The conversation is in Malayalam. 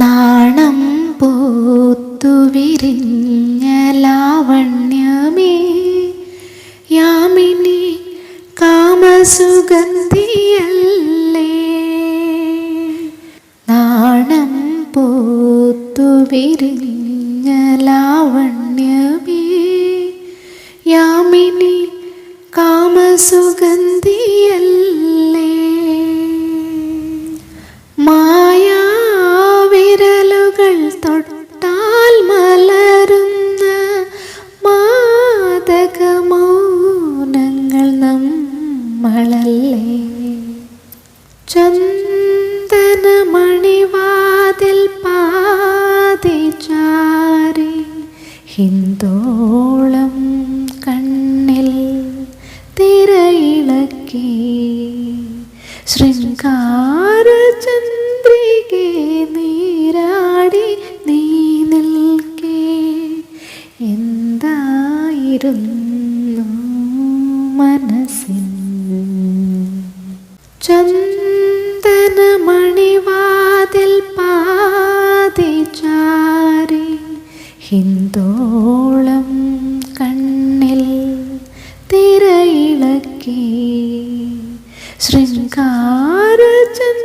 നാണം പൂത്തു വിരിഞ്ഞ ലാവണ്യമേ യാമിനി കാമസുഗന്ധിയല്ലേ. നാണം പൂത്തു വിരിഞ്ഞ ലാവണ്യമേ യാമിനി കാമസുഗന്ധിയല്ലേ. ചന്ദനമണിവാതിൽ പാതി ചാരി ഹിന്ദോളം കണ്ണിൽ തിരയിളക്കി. ശൃംഗാരചന്ദ്രികെ നീരാടി നീ നിൽക്കേ. എന്തായിരുന്നു മനസ്സിൽ ഹിന്ദോളം കണ്ണിൽ തിരയിളക്കി ശൃംഗാരചന്ദ്രികെ നീ